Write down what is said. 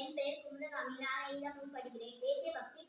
என் பெயர் குமுதகாமி நான் ஐந்தாம் படிக்கிறேன். தேசிய பக்தி